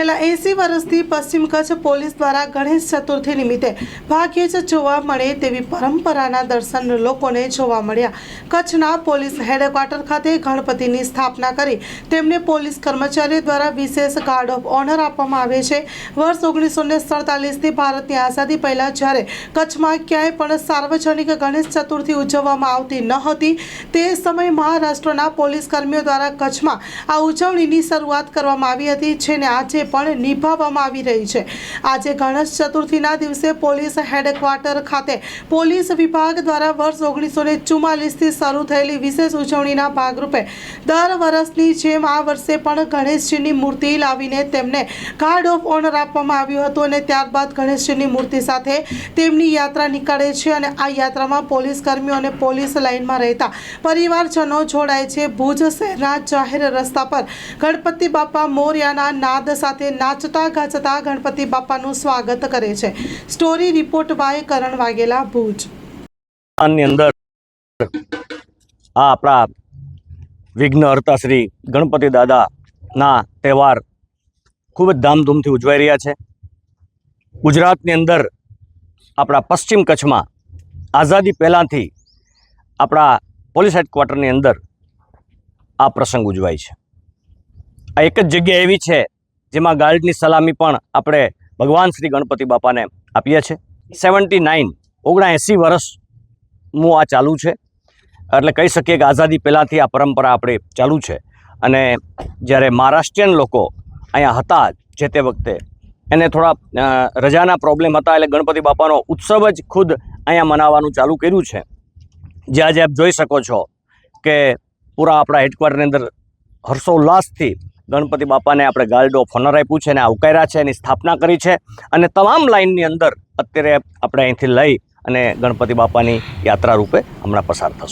છેલ્લા એંસી વર્ષથી પશ્ચિમ કચ્છ પોલીસ દ્વારા ગણેશ ચતુર્થી નિમિત્તે ભાગ્યે જ જોવા મળે તેવી પરંપરાના દર્શન લોકોને જોવા મળ્યા. કચ્છના પોલીસ હેડક્વાર્ટર ખાતે ગણપતિની સ્થાપના કરી તેમને પોલીસ કર્મચારીઓ દ્વારા વિશેષ ગાર્ડ ઓફ ઓનર આપવામાં આવે છે. વર્ષ ઓગણીસો ને સડતાલીસથી ભારતની આઝાદી પહેલાં જ્યારે કચ્છમાં ક્યાંય પણ સાર્વજનિક ગણેશ ચતુર્થી ઉજવવામાં આવતી ન હતી, તે સમયે મહારાષ્ટ્રના પોલીસ કર્મીઓ દ્વારા કચ્છમાં આ ઉજવણીની શરૂઆત કરવામાં આવી હતી, જેને આજે પણ નિભાવવામાં આવી રહી છે. આજે ગણેશ ચતુર્થીના દિવસે પોલીસ હેડક્વાર્ટર ખાતે પોલીસ વિભાગ દ્વારા વર્ષ ઓગણીસો ને ચુમ્માલીસથી શરૂ થયેલી વિશેષ ઉજવણીના ભાગરૂપે દર વર્ષની જેમ આ વર્ષે પણ ગણેશજીની મૂર્તિ લાવીને તેમને ગાર્ડ ઓફ ઓનર આપવામાં આવ્યું હતું અને ત્યારબાદ ગણેશજીની મૂર્તિ સાથે તેમની યાત્રા નીકળે છે અને આ યાત્રામાં પોલીસ કર્મીઓ અને પોલીસ લાઇનમાં રહેતા પરિવારજનો જોડાય છે. ભુજ શહેરના જાહેર રસ્તા પર ગણપતિ બાપા મોર્યાના નાદ સાથે નાચતા ગાચતા ગણપતિ બાપાનું સ્વાગત કરે છે. Story report by Karan Vaghela Bhuj. ની અંદર આ આપણા વિઘ્નહર્તા શ્રી ગણપતિ દાદાના તહેવાર ખૂબ જ ધામધૂમથી ઉજવાઈ રહ્યા છે. ગુજરાતની અંદર આપણા પશ્ચિમ કચ્છમાં આઝાદી પહેલાંથી આપણા પોલીસ હેડક્વાર્ટરની અંદર આ પ્રસંગ ઉજવાય છે. આ એક જ જગ્યા એવી છે જેમાં ગાર્ડની સલામી પણ આપણે ભગવાન શ્રી ગણપતિ બાપાને આપીએ છીએ. સેવન્ટી નાઇન ઓગણએંસી વર્ષનું આ ચાલુ છે. એટલે કહી શકીએ કે આઝાદી પહેલાંથી આ પરંપરા આપણે ચાલુ છે. અને જ્યારે મહારાષ્ટ્રીયન લોકો અહીંયા હતા જે તે વખતે, એને થોડા રજાના પ્રોબ્લેમ હતા એટલે ગણપતિ બાપાનો ઉત્સવ જ ખુદ અહીંયા મનાવવાનું ચાલુ કર્યું છે. જે આજે આપ જોઈ શકો છો કે પૂરા આપણા હેડક્વાર્ટરની અંદર હર્ષોલ્લાસથી ગણપતિ બાપાને આપણે ગાર્ડ ઓફ ઓનર આપ્યું છે અને આવકાર્યા છે એની સ્થાપના કરી છે. અને તમામ લાઇનની અંદર અત્યારે આપણે અહીંથી લઈ અને ગણપતિ બાપાની યાત્રા રૂપે હમણાં પસાર થશું.